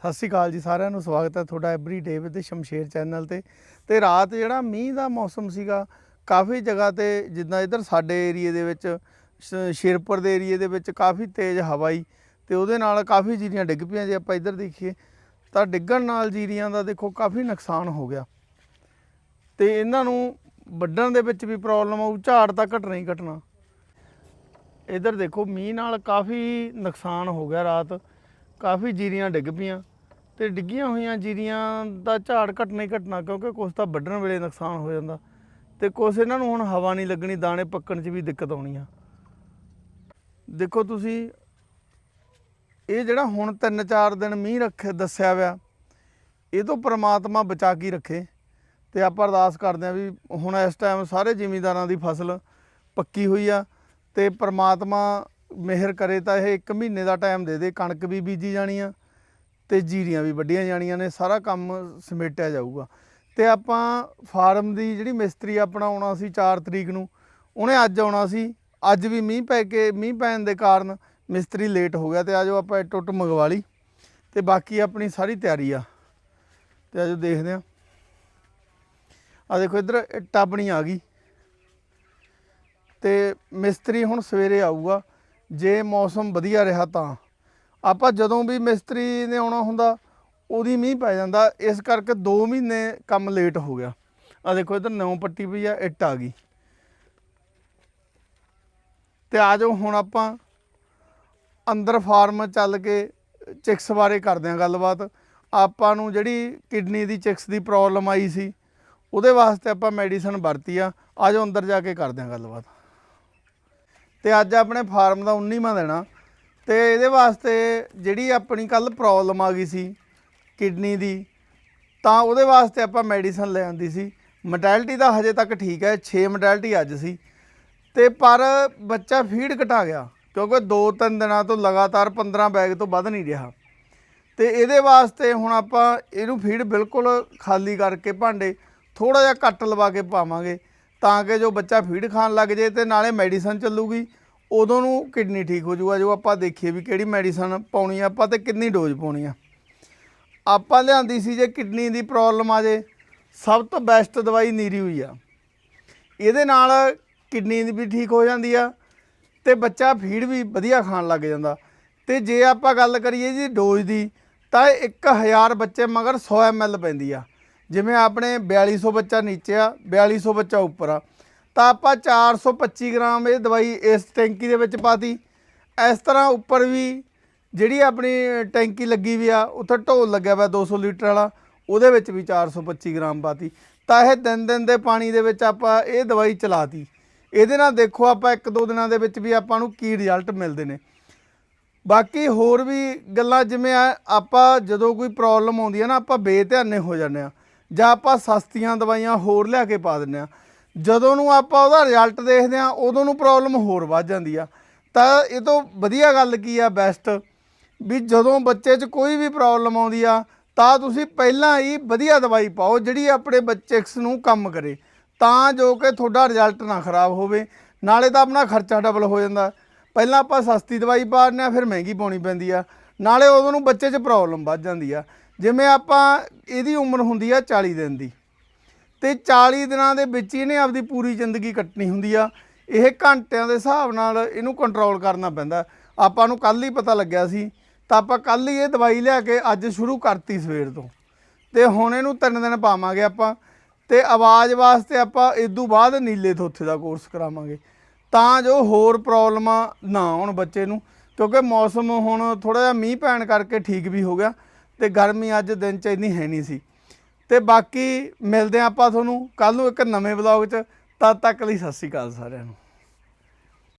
ਸਤਿ ਸ਼੍ਰੀ ਅਕਾਲ ਜੀ ਸਾਰਿਆਂ ਨੂੰ, ਸਵਾਗਤ ਹੈ ਤੁਹਾਡਾ every day with Shamsher channel ਤੇ। ਤੇ ਰਾਤ ਜਿਹੜਾ ਮੀਂਹ ਦਾ ਮੌਸਮ ਸੀਗਾ, ਕਾਫੀ ਜਗ੍ਹਾ ਤੇ ਜਿੱਦਾਂ ਇੱਧਰ ਸਾਡੇ ਏਰੀਏ ਦੇ ਵਿੱਚ, ਸ਼- ਸ਼ੇਰਪੁਰ ਦੇ ਏਰੀਏ ਦੇ ਵਿੱਚ ਕਾਫੀ ਤੇਜ਼ ਹਵਾ ਆਈ ਤੇ ਉਹਦੇ ਨਾਲ ਕਾਫੀ ਜੀਰੀਆਂ ਡਿੱਗ ਪਈਆਂ ਜੇ ਆਪਾਂ ਇੱਧਰ ਦੇਖੀਏ, ਤਾਂ ਡਿੱਗਣ ਨਾਲ ਜੀਰੀਆਂ ਦਾ ਦੇਖੋ ਕਾਫੀ ਨੁਕਸਾਨ ਹੋ ਗਿਆ। ਤੇ ਇਹਨਾਂ ਨੂੰ ਵੱਢਣ ਦੇ ਵਿੱਚ ਵੀ ਪ੍ਰੋਬਲਮ ਆਊ, ਝਾੜ ਤਾਂ ਘਟਣਾ ਹੀ ਘਟਣਾ। ਇੱਧਰ ਦੇਖੋ ਮੀਂਹ ਨਾਲ ਕਾਫੀ ਨੁਕਸਾਨ ਹੋ ਗਿਆ ਰਾਤ, ਕਾਫੀ ਜੀਰੀਆਂ ਡਿੱਗ ਪਈਆਂ। ਤੇ ਡਿੱਗੀਆਂ ਹੋਈਆਂ ਜੀਰੀਆਂ ਦਾ ਝਾੜ ਘਟਣਾ ਹੀ ਘਟਣਾ, ਕਿਉਂਕਿ ਕੁਛ ਤਾਂ ਵੱਢਣ ਵੇਲੇ ਨੁਕਸਾਨ ਹੋ ਜਾਂਦਾ। ਤੇ ਕੁਛ ਇਹਨਾਂ ਨੂੰ ਹੁਣ ਹਵਾ ਨਹੀਂ ਲੱਗਣੀ, ਦਾਣੇ ਪੱਕਣ 'ਚ ਵੀ ਦਿੱਕਤ ਆਉਣੀ ਆ। ਦੇਖੋ ਤੁਸੀਂ, ਇਹ ਜਿਹੜਾ ਹੁਣ 3-4 ਦਿਨ ਮੀਂਹ ਰੱਖ, ਦੱਸਿਆ ਹੋਇਆ, ਇਹ ਤੋਂ ਪ੍ਰਮਾਤਮਾ ਬਚਾ ਕੇ ਰੱਖੇ। ਤੇ ਆਪਾਂ ਅਰਦਾਸ ਕਰਦੇ ਆ ਵੀ ਹੁਣ ਇਸ ਟਾਈਮ ਸਾਰੇ ਜ਼ਿਮੀਂਦਾਰਾਂ ਦੀ ਫਸਲ ਪੱਕੀ ਹੋਈ ਆ, ਤੇ ਪ੍ਰਮਾਤਮਾ ਮਿਹਰ ਕਰੇ ਤਾਂ ਇਹ 1 ਮਹੀਨੇ ਦਾ ਟਾਈਮ ਦੇ ਦੇ, ਕਣਕ ਵੀ ਬੀਜੀ ਜਾਣੀ ਆ। ਤੇ ਜੀਰੀਆਂ ਵੀ ਵੱਢੀਆਂ ਜਾਣੀਆਂ ਨੇ, ਸਾਰਾ ਕੰਮ ਸਮੇਟਿਆ ਜਾਊਗਾ। ਤੇ ਆਪਾਂ ਫਾਰਮ ਦੀ ਜਿਹੜੀ ਮਿਸਤਰੀ ਆਪਣਾ ਆਉਣਾ ਸੀ 4 ਤਰੀਕ ਨੂੰ, ਉਹਨੇ ਅੱਜ ਆਉਣਾ ਸੀ। ਅੱਜ ਵੀ ਮੀਂਹ ਪੈ ਕੇ, ਮੀਂਹ ਪੈਣ ਦੇ ਕਾਰਨ ਮਿਸਤਰੀ ਲੇਟ ਹੋ ਗਿਆ ਤੇ ਆਜੋ ਆਪਾਂ ਇੱਟ ਉੱਟ ਮੰਗਵਾ ਲਈ ਤੇ ਬਾਕੀ ਆਪਣੀ ਸਾਰੀ ਤਿਆਰੀ ਆ। ਤੇ ਆਜੋ ਦੇਖਦੇ ਆ ਆ ਦੇਖੋ ਇੱਧਰ ਇੱਟ ਆਪਣੀ ਆ ਗਈ। ਤੇ ਮਿਸਤਰੀ ਹੁਣ ਸਵੇਰੇ ਆਊਗਾ। ਜੇ ਮੌਸਮ ਵਧੀਆ ਰਿਹਾ ਤਾਂ। ਆਪਾਂ ਜਦੋਂ ਵੀ ਮਿਸਤਰੀ ਨੇ ਆਉਣਾ ਹੁੰਦਾ, ਉਹਦੀ ਮੀਂਹ ਪੈ ਜਾਂਦਾ, ਇਸ ਕਰਕੇ 2 ਮਹੀਨੇ ਕੰਮ ਲੇਟ ਹੋ ਗਿਆ। ਆ ਦੇਖੋ, ਇੱਧਰ ਨੌ ਪੱਟੀ ਪਈ ਆ, ਇੱਟ ਆ ਗਈ। ਤੇ ਆ ਜਾਓ, ਹੁਣ ਆਪਾਂ ਅੰਦਰ ਫਾਰਮ ਚੱਲ ਕੇ ਚਿਕਸ ਬਾਰੇ ਕਰਦੇ ਹਾਂ ਗੱਲਬਾਤ। ਆਪਾਂ ਨੂੰ ਜਿਹੜੀ ਕਿਡਨੀ ਦੀ ਚਿਕਸ ਦੀ ਪ੍ਰੋਬਲਮ ਆਈ ਸੀ, ਉਹਦੇ ਵਾਸਤੇ ਆਪਾਂ ਮੈਡੀਸਨ ਵਰਤੀ ਆ। ਆ ਜਾਓ, ਅੰਦਰ ਜਾ ਕੇ ਕਰਦੇ ਹਾਂ ਗੱਲਬਾਤ। ਤੇ ਅੱਜ ਆਪਣੇ ਫਾਰਮ ਦਾ 19ਵਾਂ ਦੇਣਾ ਤੇ ਇਹਦੇ ਵਾਸਤੇ ਜਿਹੜੀ ਆਪਣੀ ਕੱਲ ਪ੍ਰੋਬਲਮ ਆ ਗਈ ਸੀ ਕਿਡਨੀ ਦੀ, ਤਾਂ ਉਹਦੇ ਵਾਸਤੇ ਆਪਾਂ ਮੈਡੀਸਨ ਲੈ ਆਂਦੀ ਸੀ। ਮੋਟੈਲਿਟੀ ਦਾ ਹਜੇ ਤੱਕ ਠੀਕ ਹੈ 6 ਮੋਟੈਲਿਟੀ ਅੱਜ ਸੀ। ਤੇ ਪਰ ਬੱਚਾ ਫੀਡ ਘਟਾ ਗਿਆ, ਕਿਉਂਕਿ 2-3 ਦਿਨਾਂ ਤੋਂ ਲਗਾਤਾਰ 15 ਬੈਗ ਤੋਂ ਵੱਧ ਨਹੀਂ ਰਿਹਾ। ਤੇ ਇਹਦੇ ਵਾਸਤੇ ਹੁਣ ਆਪਾਂ ਇਹਨੂੰ ਫੀਡ ਬਿਲਕੁਲ ਖਾਲੀ ਕਰਕੇ ਭਾਂਡੇ ਥੋੜਾ ਜਿਹਾ ਕੱਟ ਲਵਾ ਕੇ ਪਾਵਾਂਗੇ, ਤਾਂ ਕਿ ਜੋ ਬੱਚਾ ਫੀਡ ਖਾਣ ਲੱਗ ਜੇ ਤੇ ਨਾਲੇ ਮੈਡੀਸਨ ਚੱਲੂਗੀ। ਉਦੋਂ ਨੂੰ ਕਿਡਨੀ ਠੀਕ ਹੋ ਜਾਊਗਾ ਜੋ ਆਪਾਂ ਦੇਖੀਏ ਵੀ ਕਿਹੜੀ ਮੈਡੀਸਨ ਪਾਉਣੀ ਆ, ਆਪਾਂ ਤੇ ਕਿੰਨੀ ਡੋਜ਼ ਪਾਉਣੀ ਆ। ਆਪਾਂ ਲਿਆਂਦੀ ਸੀ ਜੇ ਕਿਡਨੀ ਦੀ ਪ੍ਰੋਬਲਮ ਆ ਜੇ, ਸਭ ਤੋਂ ਬੈਸਟ ਦਵਾਈ ਨੀਰੀ ਹੋਈ ਆ। ਇਹਦੇ ਨਾਲ ਕਿਡਨੀ ਵੀ ਠੀਕ ਹੋ ਜਾਂਦੀ ਆ, ਤੇ ਬੱਚਾ ਫੀਡ ਵੀ ਵਧੀਆ ਖਾਣ ਲੱਗ ਜਾਂਦਾ। ਤੇ ਜੇ ਆਪਾਂ ਗੱਲ ਕਰੀਏ ਜੀ ਡੋਜ਼ ਦੀ, ਤਾਂ ਇਹ 1000 ਬੱਚੇ ਮਗਰ 100 ml ਪੈਂਦੀ ਆ। ਜਿਵੇਂ ਆਪਣੇ 4200 ਬੱਚਾ ਨੀਚੇ ਆ 4200 ਬੱਚਾ ਉੱਪਰ ਆ। ਤਾਂ ਆਪਾਂ 425 ਗ੍ਰਾਮ ਇਹ ਦਵਾਈ ਇਸ ਟੈਂਕੀ ਦੇ ਵਿੱਚ ਪਾਤੀ। ਇਸ ਤਰ੍ਹਾਂ ਉੱਪਰ ਵੀ ਜਿਹੜੀ ਆਪਣੀ ਟੈਂਕੀ ਲੱਗੀ ਵੀ ਆ, ਉੱਥੇ ਢੋਲ ਲੱਗਿਆ ਹੋਇਆ 200 ਲੀਟਰ ਵਾਲਾ, ਉਹਦੇ ਵਿੱਚ ਵੀ 425 ਗ੍ਰਾਮ ਪਾਤੀ। ਤਾਂ ਇਹ ਦਿਨ ਦਿਨ ਦੇ ਪਾਣੀ ਦੇ ਵਿੱਚ ਆਪਾਂ ਇਹ ਦਵਾਈ ਚਲਾਤੀ। ਇਹਦੇ ਨਾਲ ਦੇਖੋ ਆਪਾਂ ਇੱਕ ਦੋ ਦਿਨਾਂ ਦੇ ਵਿੱਚ ਵੀ ਆਪਾਂ ਨੂੰ ਕੀ ਰਿਜ਼ਲਟ ਮਿਲਦੇ ਨੇ। ਬਾਕੀ ਹੋਰ ਵੀ ਗੱਲਾਂ ਜਿਵੇਂ ਆ, ਆਪਾਂ ਜਦੋਂ ਕੋਈ ਪ੍ਰੋਬਲਮ ਆਉਂਦੀ ਹੈ ਨਾ, ਆਪਾਂ ਬੇਧਿਆਨੇ ਹੋ ਜਾਂਦੇ ਆ। ਜਾਂ ਆਪਾਂ ਸਸਤੀਆਂ ਦਵਾਈਆਂ ਹੋਰ ਲਿਆ ਕੇ ਪਾ ਦਿੰਦੇ ਆ। ਜਦੋਂ ਨੂੰ ਆਪਾਂ ਉਹਦਾ ਰਿਜ਼ਲਟ ਦੇਖਦੇ ਆ ਉਦੋਂ ਨੂੰ ਪ੍ਰੋਬਲਮ ਹੋਰ ਵੱਧ ਜਾਂਦੀ ਆ। ਤਾਂ ਇਹ ਤੋਂ ਵਧੀਆ ਗੱਲ ਕੀ ਆ ਬੈਸਟ ਵੀ ਜਦੋਂ ਬੱਚੇ 'ਚ ਕੋਈ ਵੀ ਪ੍ਰੋਬਲਮ ਆਉਂਦੀ ਆ, ਤਾਂ ਤੁਸੀਂ ਪਹਿਲਾਂ ਹੀ ਵਧੀਆ ਦਵਾਈ ਪਾਓ, ਜਿਹੜੀ ਆਪਣੇ ਬੱਚੇ ਨੂੰ ਕੰਮ ਕਰੇ। ਤਾਂ ਜੋ ਕਿ ਤੁਹਾਡਾ ਰਿਜ਼ਲਟ ਨਾ ਖਰਾਬ ਹੋਵੇ, ਨਾਲੇ ਤਾਂ ਆਪਣਾ ਖਰਚਾ ਡਬਲ ਹੋ ਜਾਂਦਾ। ਪਹਿਲਾਂ ਆਪਾਂ ਸਸਤੀ ਦਵਾਈ ਪਾ ਦਿੰਦੇ ਆ ਫਿਰ ਮਹਿੰਗੀ ਪਾਉਣੀ ਪੈਂਦੀ ਆ। ਨਾਲੇ ਉਦੋਂ ਨੂੰ ਬੱਚੇ 'ਚ ਪ੍ਰੋਬਲਮ ਵੱਧ ਜਾਂਦੀ ਆ। ਜਿਵੇਂ ਆਪਾਂ, ਇਹਦੀ ਉਮਰ ਹੁੰਦੀ ਆ 40 ਦਿਨ ਦੀ। ਤੇ 40 ਦਿਨਾਂ ਦੇ ਵਿੱਚ ਹੀ ਇਹਨੇ ਆਪਦੀ ਪੂਰੀ ਜ਼ਿੰਦਗੀ ਕੱਟਣੀ ਹੁੰਦੀ ਆ। ਇਹ ਘੰਟਿਆਂ ਦੇ ਹਿਸਾਬ ਨਾਲ ਇਹਨੂੰ ਕੰਟਰੋਲ ਕਰਨਾ ਪੈਂਦਾ। ਆਪਾਂ ਨੂੰ ਕੱਲ ਹੀ ਪਤਾ ਲੱਗਿਆ ਸੀ, ਤਾਂ ਆਪਾਂ ਕੱਲ ਹੀ ਇਹ ਦਵਾਈ ਲਿਆ ਕੇ ਅੱਜ ਸ਼ੁਰੂ ਕਰਤੀ ਸਵੇਰ ਤੋਂ। ਤੇ ਹੁਣ ਇਹਨੂੰ ਤਿੰਨ ਦਿਨ ਪਾਵਾਂਗੇ ਆਪਾਂ, ਤੇ ਆਵਾਜ਼ ਵਾਸਤੇ ਆਪਾਂ ਇਦੋਂ ਬਾਅਦ ਨੀਲੇ ਥੋਥੇ ਦਾ ਕੋਰਸ ਕਰਾਵਾਂਗੇ। ਤਾਂ ਜੋ ਹੋਰ ਪ੍ਰੋਬਲਮਾਂ ਨਾ ਆਉਣ ਬੱਚੇ ਨੂੰ, ਕਿਉਂਕਿ ਮੌਸਮ ਹੁਣ ਥੋੜਾ ਜਿਹਾ ਮੀਂਹ ਪੈਣ ਕਰਕੇ ਠੀਕ ਵੀ ਹੋ ਗਿਆ, ਤੇ ਗਰਮੀ ਅੱਜ ਦਿਨ ਚ ਇੰਨੀ ਹੈ ਨਹੀਂ ਸੀ। ਤੇ ਬਾਕੀ ਮਿਲਦੇ ਹਾਂ ਆਪਾਂ ਤੁਹਾਨੂੰ। ਕੱਲ ਨੂੰ ਇੱਕ ਨਵੇਂ ਵਲੌਗ 'ਚ। ਤਦ ਤੱਕ ਲਈ ਸਤਿ ਸ਼੍ਰੀ ਅਕਾਲ ਸਾਰਿਆਂ ਨੂੰ।